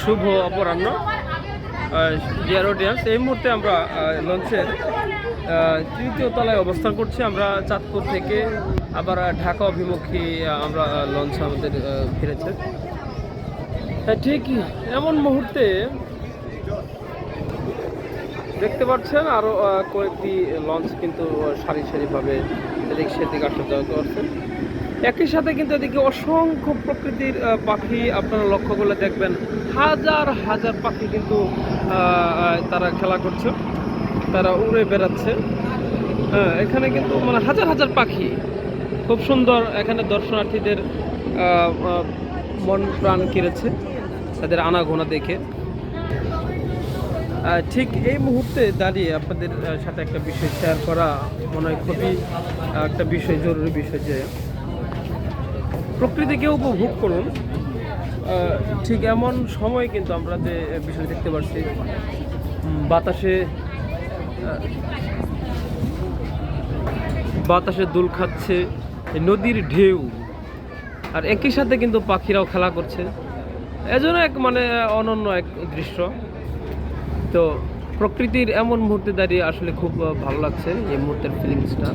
শুভ অপরাহ্ন। Dear audience এই মুহূর্তে আমরা লঞ্চের তৃতীয় তলায় অবস্থান করছি। আমরা চাঁদপুর থেকে আবার ঢাকা অভিমুখী আমরা লঞ্চ আমাদের ফিরেছে। হ্যাঁ ঠিক এমন মুহূর্তে দেখতে পাচ্ছেন আরও কয়েকটি লঞ্চ কিন্তু সারি সারিভাবে এদিক সেদিক আসা যাওয়া করছে। একই সাথে কিন্তু এদিকে অসংখ্য প্রকৃতির পাখি আপনারা লক্ষ্য করলে দেখবেন। হাজার হাজার পাখি কিন্তু তারা খেলা করছে। তারা উড়ে বেড়াচ্ছে। হ্যাঁ এখানে কিন্তু মানে হাজার হাজার পাখি। খুব সুন্দর এখানে দর্শনার্থীদের মন প্রাণ কেড়েছে, তাদের আনাগোনা দেখে। ঠিক এই মুহূর্তে দাঁড়িয়ে আপনাদের সাথে একটা বিষয় শেয়ার করা মনে হয় খুবই একটা বিষয় জরুরি বিষয় যে প্রকৃতিকে উপভোগ করুন। ঠিক এমন সময় কিন্তু আমরা যে বিষয় দেখতে পাচ্ছি বাতাসে বাতাসে দুল খাচ্ছে, নদীর ঢেউ। আর একই সাথে কিন্তু পাখিরাও খেলা করছে। এজন্য এক মানে অনন্য এক দৃশ্য। তো প্রকৃতির এমন মুহূর্তে দাঁড়িয়ে আসলে খুব ভালো লাগছে এই মুহূর্তের ফিলিংসটা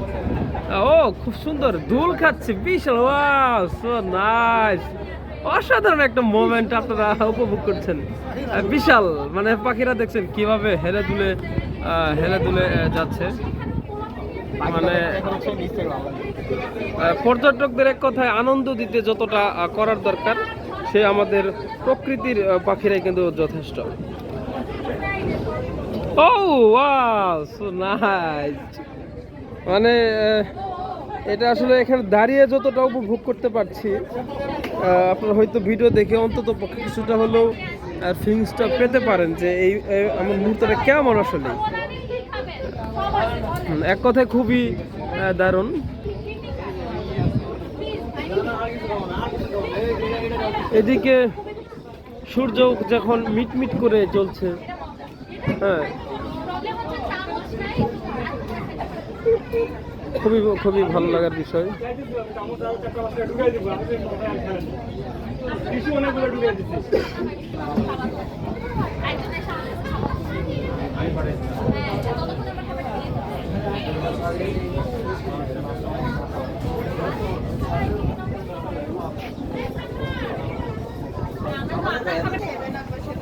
ও, খুব সুন্দর। দুল খাচ্ছে, বিশাল ওয়াও সো নাইস অসাধারণ একটা মোমেন্ট আপনারা উপভোগ করছেন। বিশাল মানে পাখিরা দেখছেন কীভাবে হেলে দুলে হেলে দুলে যাচ্ছে। মানে পর্যটকদের এক কথায় আনন্দ দিতে যতটা করার দরকার, সে আমাদের প্রকৃতির পাখিরাই কিন্তু যথেষ্ট। ও ওয়াও সো নাইস মানে এটা আসলে এখানে দাঁড়িয়ে যতটা উপভোগ করতে পারছি আপনারা হয়তো ভিডিও দেখে অন্তত পক্ষে কিছুটা হলেও ফিলিংসটা পেতে পারেন যে এই আমার মুহূর্তটা কেমন আসলে। এক কথায় খুবই দারুণ। এদিকে সূর্য যখন মিটমিট করে চলছে হ্যাঁ খুবই খুবই ভালো লাগার বিষয়।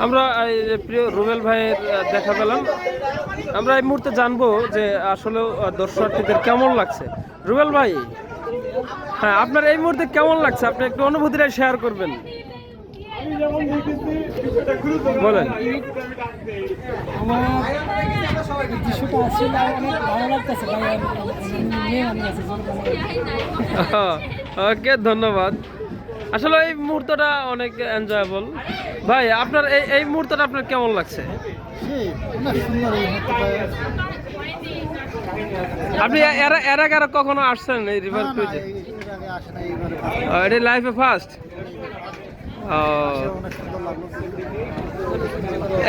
আমরা প্রিয় রুবেল ভাইয়ের দেখা পেলাম। আমরা এই মুহূর্তে জানব যে আসলে দর্শনার্থীদের কেমন লাগছে। রুবেল ভাই হ্যাঁ আপনার এই মুহূর্তে কেমন লাগছে? আপনি একটু অনুভূতিটা শেয়ার করবেন। বলেন। ওকে ধন্যবাদ। আসলে এই মুহূর্তটা অনেক এনজয়েবল ভাই আপনার এই এই মুহূর্তটা আপনার কেমন লাগছে? আপনি এর এর আগে আরও কখনো আসছেন এই রিভার ক্রুজে এটা লাইফে ফার্স্ট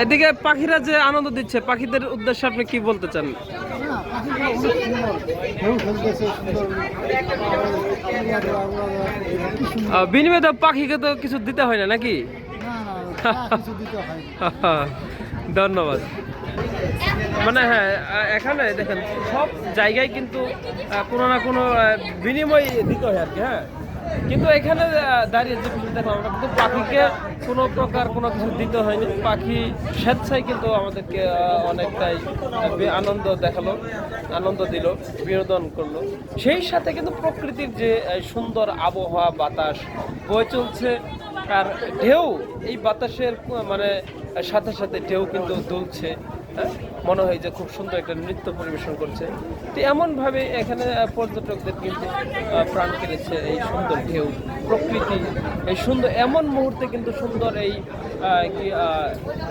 এদিকে পাখিরা যে আনন্দ দিচ্ছে পাখিদের উদ্দেশ্যে আপনি কি বলতে চান? বিনিময়ে তো পাখিকে তো কিছু দিতে হয় না নাকি? ধন্যবাদ। মানে হ্যাঁ এখানে দেখেন, সব জায়গায় কিন্তু কোনো না কোনো বিনিময় দিতে হয় আর কি হ্যাঁ। কিন্তু এখানে দাঁড়িয়ে যে বিষয়টা দেখলাম আমরা কিন্তু পাখিকে কোনো প্রকার কোনো কিছু দিতে হয়নি। পাখি স্বেচ্ছায় কিন্তু আমাদেরকে অনেকটাই আনন্দ দেখাল, আনন্দ দিল, বিনোদন করল। সেই সাথে কিন্তু প্রকৃতির যে সুন্দর আবহাওয়া বাতাস বয়ে চলছে, আর ঢেউ, এই বাতাসের মানে সাথে সাথে ঢেউ কিন্তু দুলছে। হ্যাঁ? মনে হয় যে খুব সুন্দর একটা নৃত্য পরিবেশন করছে। তো এমনভাবে এখানে পর্যটকদের কিন্তু প্রাণ কেড়েছে এই সুন্দর ঢেউ, প্রকৃতি, এই সুন্দর, এমন মুহূর্তে কিন্তু সুন্দর এই কি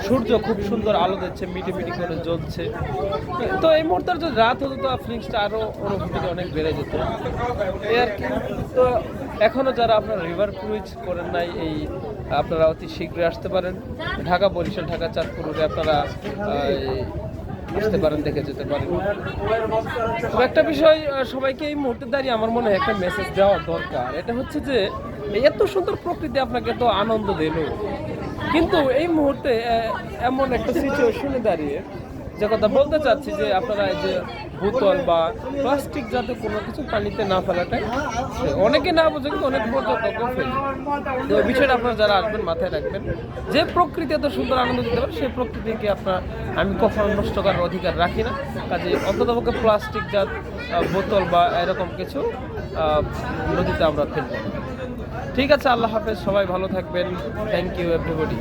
সূর্য খুব সুন্দর আলো দিচ্ছে মিটি মিটি করে জ্বলছে। তো এই মুহূর্তে যদি রাত হতো, তো ফিলিংসটা আরও অনুভূতিটা অনেক বেড়ে যেত। কি। তো এখনও যারা আপনারা রিভার ক্রুইজ করেন নাই, এই, আপনারা অতি শীঘ্রই আসতে পারেন। ঢাকা বরিশাল, ঢাকা চাঁদপুর আপনারা আসতে পারেন, দেখে যেতে পারেন। তো একটা বিষয় সবাইকে এই মুহূর্তে দাঁড়িয়ে আমার মনে হয় একটা মেসেজ দেওয়া দরকার। এটা হচ্ছে যে, এত সুন্দর প্রকৃতি আপনাকে এত আনন্দ দিল। কিন্তু এই মুহূর্তে এমন একটা সিচুয়েশনে দাঁড়িয়ে যে কথা বলতে চাচ্ছি যে আপনারা এই যে বোতল বা প্লাস্টিক যাতে কোনো কিছু পানিতে না ফেলাটাই অনেকে না বোঝে কিন্তু অনেক পর্যটকও ফেলে। তো বিষয়টা আপনারা যারা আসবেন, মাথায় রাখবেন, যে প্রকৃতি এত সুন্দর আনন্দ দিতে পারে সেই প্রকৃতিকে আপনার, আমি কখনো নষ্ট করার অধিকার রাখি না। কাজে অন্ততপক্ষে প্লাস্টিক জাত বোতল বা এরকম কিছু নদীতে আমরা ফেলব। ঠিক আছে, আল্লাহ হাফেজ, সবাই ভালো থাকবেন। Thank you everybody